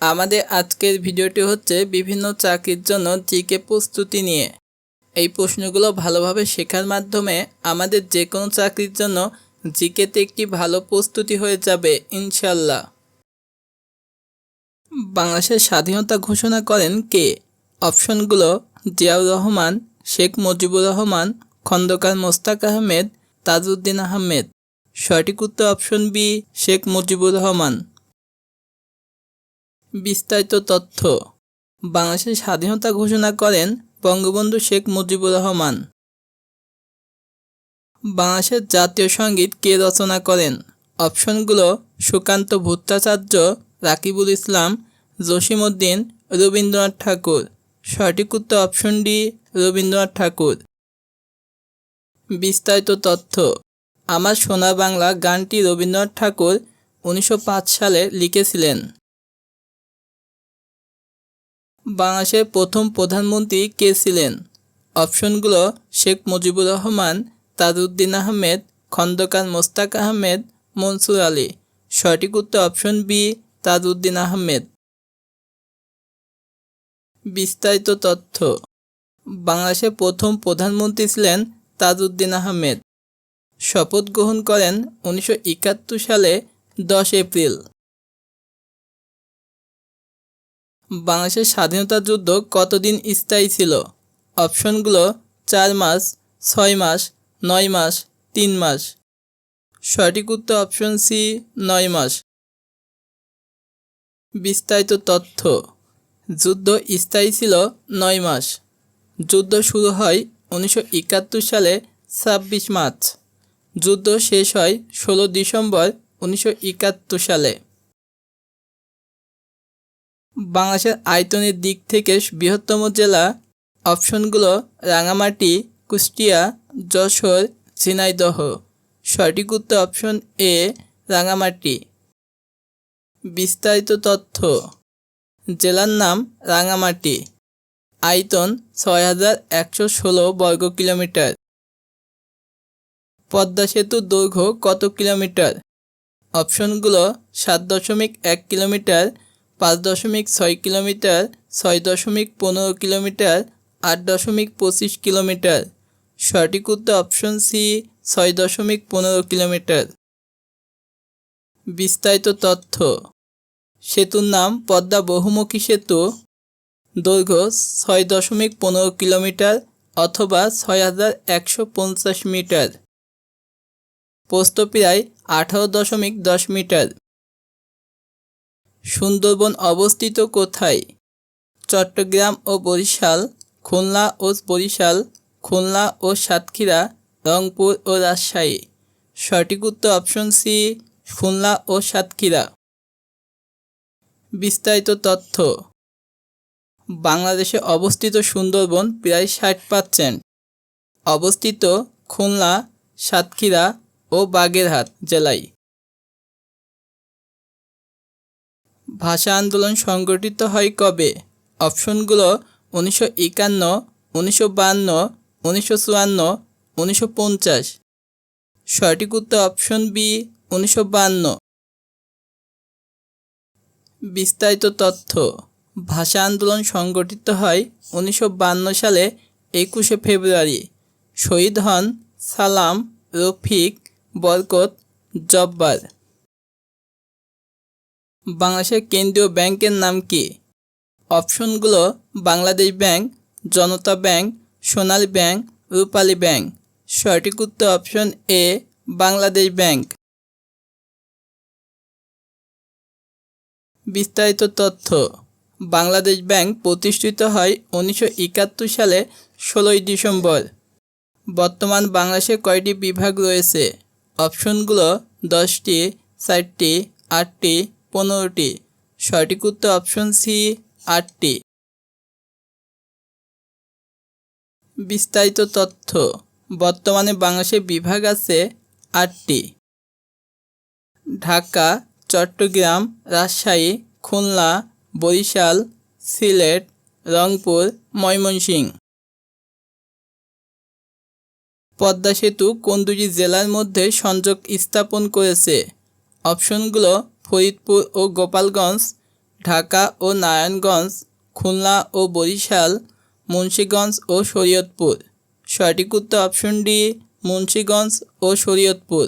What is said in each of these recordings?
আমাদের আজকের ভিডিওটি হচ্ছে বিভিন্ন চাকরির জন্য জিকে প্রস্তুতি নিয়ে। এই প্রশ্নগুলো ভালোভাবে শেখার মাধ্যমে আমাদের যে কোনো চাকরির জন্য জিকেতে একটি ভালো প্রস্তুতি হয়ে যাবে ইনশাল্লাহ বাংলাদেশের স্বাধীনতা ঘোষণা করেন কে? অপশনগুলো, জিয়াউর রহমান, শেখ মুজিবুর রহমান, খন্দকার মোস্তাক আহমেদ, তাজউদ্দিন আহমেদ। সঠিক উত্তর অপশন বি, শেখ মুজিবুর রহমান। বিস্তারিত তথ্য। বাংলাদেশের স্বাধীনতা ঘোষণা করেন বঙ্গবন্ধু শেখ মুজিবুর রহমান। বাংলাদেশের জাতীয় সংগীত কে রচনা করেন? অপশনগুলো সুকান্ত ভট্টাচার্য, রাকিবুল ইসলাম জসিমউদ্দিন রবীন্দ্রনাথ ঠাকুর। সঠিক উত্তর অপশন ডি, রবীন্দ্রনাথ ঠাকুর। বিস্তারিত তথ্য। আমার সোনা বাংলা গানটি রবীন্দ্রনাথ ঠাকুর উনিশশো পাঁচ সালে লিখেছিলেন। বাংলাদেশের প্রথম প্রধানমন্ত্রী কে ছিলেন? অপশনগুলো শেখ মুজিবুর রহমান, তাজউদ্দিন আহমেদ, খন্দকার মোস্তাক আহমেদ, মনসুর আলী। সঠিক উত্তর অপশন বি তাজউদ্দিন আহমেদ। বিস্তারিত তথ্য। বাংলাদেশের প্রথম প্রধানমন্ত্রী ছিলেন তাজউদ্দিন আহমেদ। শপথ গ্রহণ করেন উনিশশো একাত্তর সালে দশ এপ্রিল। বাংলাদেশের স্বাধীনতা যুদ্ধ কতদিন স্থায়ী ছিল? অপশনগুলো চার মাস, ছয় মাস, নয় মাস, তিন মাস। সঠিক উত্তর অপশন সি, নয় মাস। বিস্তারিত তথ্য। যুদ্ধ স্থায়ী ছিল নয় মাস। যুদ্ধ শুরু হয় উনিশশো একাত্তর সালে ছাব্বিশ মার্চ। যুদ্ধ শেষ হয় ষোলো ডিসেম্বর উনিশশো একাত্তর সালে। বাংলাদেশের আয়তনের দিক থেকে বৃহত্তম জেলা অপশনগুলো রাঙামাটি, কুষ্টিয়া, যশোর, ঝিনাইদহ। সঠিক উত্তর অপশন এ, রাঙামাটি। বিস্তারিত তথ্য। জেলার নাম রাঙামাটি। আয়তন ছয় হাজার একশো ষোলো বর্গ কিলোমিটার। পদ্মা সেতুর দৈর্ঘ্য কত কিলোমিটার? অপশনগুলো সাত দশমিক এক কিলোমিটার পাঁচ দশমিক ছয় কিলোমিটার, ছয় দশমিক পনেরো কিলোমিটার, আট দশমিক পঁচিশ কিলোমিটার। সঠিক উত্তর অপশন সি ছয় দশমিক পনেরো কিলোমিটার। বিস্তারিত তথ্য। সেতুর নাম পদ্মা বহুমুখী সেতু। দৈর্ঘ্য ছয় দশমিক পনেরো কিলোমিটার অথবা ছয় হাজার একশো পঞ্চাশ মিটার। প্রস্থ প্রায় আঠারো দশমিক দশ মিটার। সুন্দরবন অবস্থিত কোথায়? চট্টগ্রাম ও বরিশাল, খুলনা ও বরিশাল, খুলনা ও সাতক্ষীরা, রংপুর ও রাজশাহী। সঠিক উত্তর অপশন সি, খুলনা ও সাতক্ষীরা। বিস্তারিত তথ্য। বাংলাদেশে অবস্থিত সুন্দরবন প্রায় ষাট পার্সেন্ট অবস্থিত খুলনা, সাতক্ষীরা ও বাগেরহাট জেলায়। ভাষা আন্দোলন সংগঠিত হয় কবে? অপশনগুলো উনিশশো একান্ন, উনিশশো বান্ন, উনিশশো চুয়ান্ন, উনিশশো পঞ্চাশ। সঠিক উত্তর অপশন বি, উনিশশো বান্ন। বিস্তারিত তথ্য। ভাষা আন্দোলন সংগঠিত হয় উনিশশো সালে একুশে ফেব্রুয়ারি। শহীদ হন সালাম রফিক বরকত জব্বার। বাংলাদেশের কেন্দ্রীয় ব্যাংকের নাম কি? অপশনগুলো Bangladesh bank, Janata bank, Sonali bank, Rupali bank. সঠিক উত্তর অপশন এ, বাংলাদেশ ব্যাংক। বিস্তারিত তথ্য। বাংলাদেশ ব্যাংক প্রতিষ্ঠিত হয় উনিশশো একাত্তর সালে ষোলোই ডিসেম্বর। বর্তমান বাংলাদেশে কয়টি বিভাগ রয়েছে? অপশনগুলো দশটি, চারটি, আটটি পনেরোটি। সঠিক উত্তর অপশন সি আটটি। বিস্তারিত তথ্য। বর্তমানে বাংলাদেশে বিভাগ আছে আটটি। ঢাকা, চট্টগ্রাম, রাজশাহী, খুলনা, বরিশাল, সিলেট, রংপুর, ময়মনসিংহ। পদ্মা সেতু কোন দুটি জেলার মধ্যে সংযোগ স্থাপন করেছে? অপশনগুলো ফরিদপুর ও গোপালগঞ্জ, ঢাকা ও নারায়ণগঞ্জ, খুলনা ও বরিশাল, মুন্সীগঞ্জ ও শরীয়তপুর। সঠিক উত্তর অপশন ডি মুন্সীগঞ্জ ও শরীয়তপুর।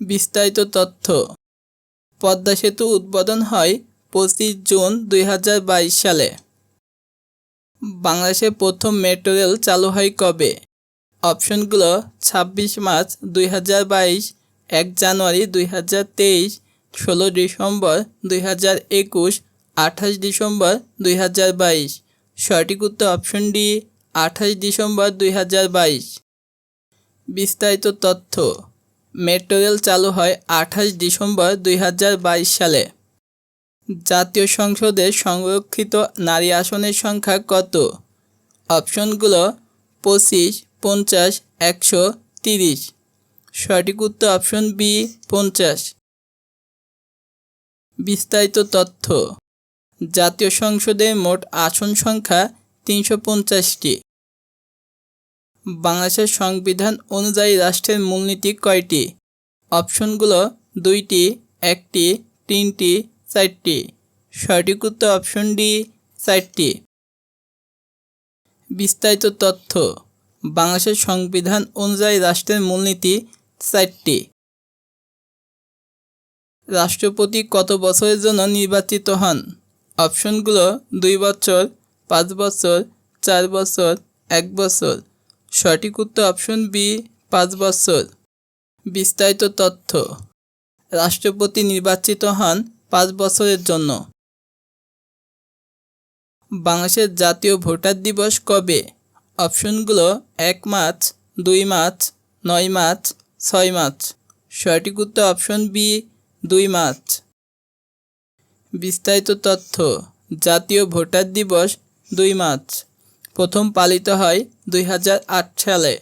বিস্তারিত তথ্য। পদ্মা সেতু উদ্বোধন হয় পঁচিশ জুন দুই হাজার বাইশ সালে। বাংলাদেশে প্রথম মেট্রো রেল চালু হয় কবে? অপশনগুলো ছাব্বিশ মার্চ দুই হাজার বাইশ এক জানুয়ারি দুই হাজার তেইশ, ষোলো ডিসেম্বর দুই হাজার একুশ, আঠাশ ডিসেম্বর দুই হাজার বাইশ। সঠিক উত্তর অপশন ডি, আঠাশ ডিসেম্বর দুই হাজার বাইশ। বিস্তারিত তথ্য। মেট্রো রেল চালু হয় আঠাশ ডিসেম্বর দুই হাজার বাইশ সালে। জাতীয় সংসদে সংরক্ষিত নারী আসনের সংখ্যা কত? অপশনগুলো পঁচিশ, পঞ্চাশ, একশো, তিরিশ। সঠিক উত্তর অপশন বি পঞ্চাশ। বিস্তারিত তথ্য। জাতীয় সংসদে মোট আসন সংখ্যা তিনশো পঞ্চাশটি। বাংলাদেশের সংবিধান অনুযায়ী রাষ্ট্রের মূলনীতি কয়টি? অপশনগুলো দুইটি, একটি, তিনটি, চারটি। সঠিক উত্তর অপশন ডি চারটি। বিস্তারিত তথ্য। বাংলাদেশের সংবিধান অনুযায়ী রাষ্ট্রের মূলনীতি চারটি রাষ্ট্রপতি কত বছরের জন্য নির্বাচিত হন? অপশনগুলো দুই বছর, পাঁচ বছর, চার বছর, এক বছর। সঠিক উত্তর অপশন বি, পাঁচ বছর। বিস্তারিত তথ্য। রাষ্ট্রপতি নির্বাচিত হন পাঁচ বছরের জন্য। বাংলাদেশের জাতীয় ভোটার দিবস কবে? অপশনগুলো এক মার্চ, দুই মার্চ, নয় মার্চ ছয় মাছ। সঠিক উত্তর অপশন বি, দুই মাছ। বিস্তারিত তথ্য। জাতীয় ভোটার দিবস, দুই মাছ। প্রথম পালিত হয় দুই হাজার আট সালে।